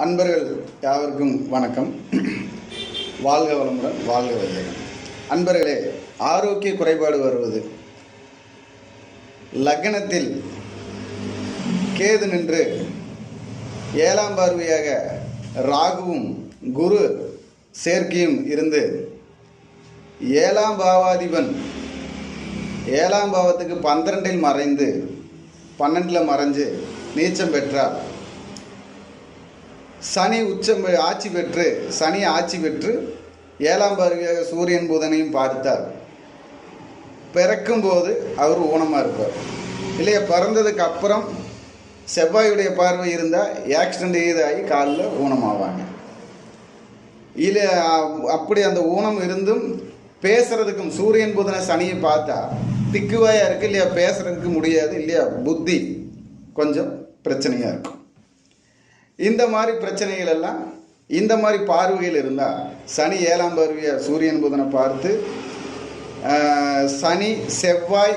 அன்பர்கள் யாவருக்கும் வணக்கம். வாழ்க வளமுடன் வாழ்க வையகம் அன்பர்களே ஆரோக்கிய குறைபாடு வருவது. லக்னத்தில் கேது நின்று ஏழாம் பார்வையாக ராகுவும் குரு சேர்க்கையும் இருந்து ஏழாம் பாவாதிபன் ஏழாம் பாவத்துக்கு பன்னிரெண்டில் மறைந்து பன்னெண்டில் மறைஞ்சு நீச்சம் பெற்றார். சனி உச்சம் பெ- ஆட்சி பெற்று சனி ஆட்சி பெற்று ஏழாம் பார்வையாக சூரியன் புதனையும் பார்த்தார். பிறக்கும்போது அவர் ஊனமாக இருப்பார். இல்லையா பிறந்ததுக்கு அப்புறம் செவ்வாயுடைய பார்வை இருந்தால் ஆக்சிடென்ட் இதாகி காலில் ஊனமாவாங்க. இல்லை அப்படி அந்த ஊனம் இருந்தும் பேசுறதுக்கும் சூரியன் புதனை சனியை பார்த்தா திக்குவாயாக இருக்குது இல்லையா பேசுறதுக்கு முடியாது இல்லையா புத்தி கொஞ்சம் பிரச்சனையாக இருக்கும். இந்த மாதிரி பிரச்சனைகள் எல்லாம் இந்த மாதிரி பார்வைகள் இருந்தால் சனி ஏழாம் பருவியை சூரியன் புதனை பார்த்து சனி செவ்வாய்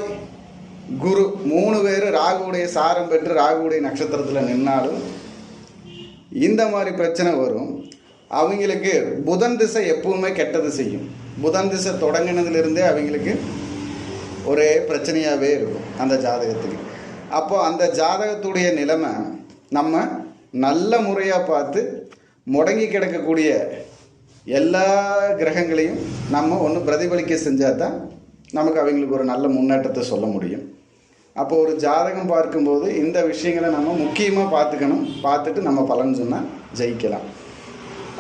குரு மூணு பேர் ராகுவுடைய சாரம் பெற்று ராகுவுடைய நட்சத்திரத்தில் நின்னாலும் இந்த மாதிரி பிரச்சனை வரும். அவங்களுக்கு புதன் திசை எப்பவுமே கெட்டது செய்யும். புதன் திசை தொடங்கினதுலேருந்தே அவங்களுக்கு ஒரே பிரச்சனையாகவே இருக்கும் அந்த ஜாதகத்துக்கு. அப்போது அந்த ஜாதகத்துடைய நிலைமை நம்ம நல்ல முறையாக பார்த்து முடங்கி கிடக்கக்கூடிய எல்லா கிரகங்களையும் நம்ம ஒன்று பிரதிபலிக்க செஞ்சால் தான் நமக்கு அவங்களுக்கு ஒரு நல்ல முன்னேற்றத்தை சொல்ல முடியும். அப்போ ஒரு ஜாதகம் பார்க்கும்போது இந்த விஷயங்களை நம்ம முக்கியமாக பார்த்துக்கணும். பார்த்துட்டு நம்ம பலன் சொன்னால் ஜெயிக்கலாம்.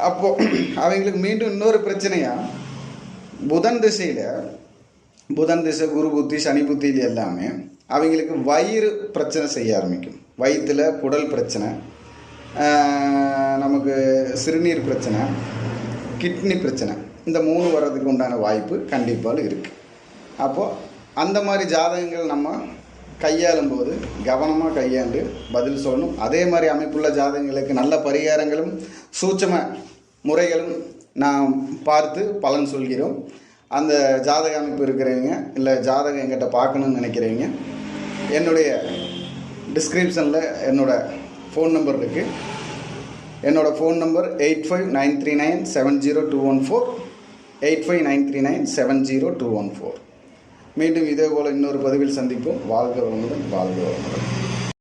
அப்போது அவங்களுக்கு மீண்டும் இன்னொரு பிரச்சனையாக புதன் திசையில் புதன் திசை குரு புத்தி சனி புத்தியில் எல்லாமே அவங்களுக்கு வயிறு பிரச்சனை செய்ய ஆரம்பிக்கும். வயிற்றில் குடல் பிரச்சனை நமக்கு சிறுநீர் பிரச்சனை கிட்னி பிரச்சனை இந்த மூணு வர்றதுக்கு உண்டான வாய்ப்பு கண்டிப்பாக இருக்குது அப்போது அந்த மாதிரி ஜாதகங்கள் நம்ம கையாளும் போது கவனமாக கையாண்டு பதில் சொல்லணும். அதே மாதிரி அமைப்புள்ள ஜாதகங்களுக்கு நல்ல பரிகாரங்களும் சூட்சம முறைகளும் நாம் பார்த்து பலன் சொல்கிறோம். அந்த ஜாதக அமைப்பு இருக்கிறவங்க இல்லை ஜாதகம் எங்கிட்ட பார்க்கணும்னு நினைக்கிறவங்க என்னுடைய டிஸ்கிரிப்ஷனில் என்னோட ஃபோன் நம்பர் இருக்குது என்னோட phone number eight five nine three nine seven zero two one four eight five nine three nine seven zero two one four மீண்டும் இதே போல் இன்னொரு பதிவில் சந்திப்போம். வாழ்க வளமுடன் வாழ்க வளமுடன்.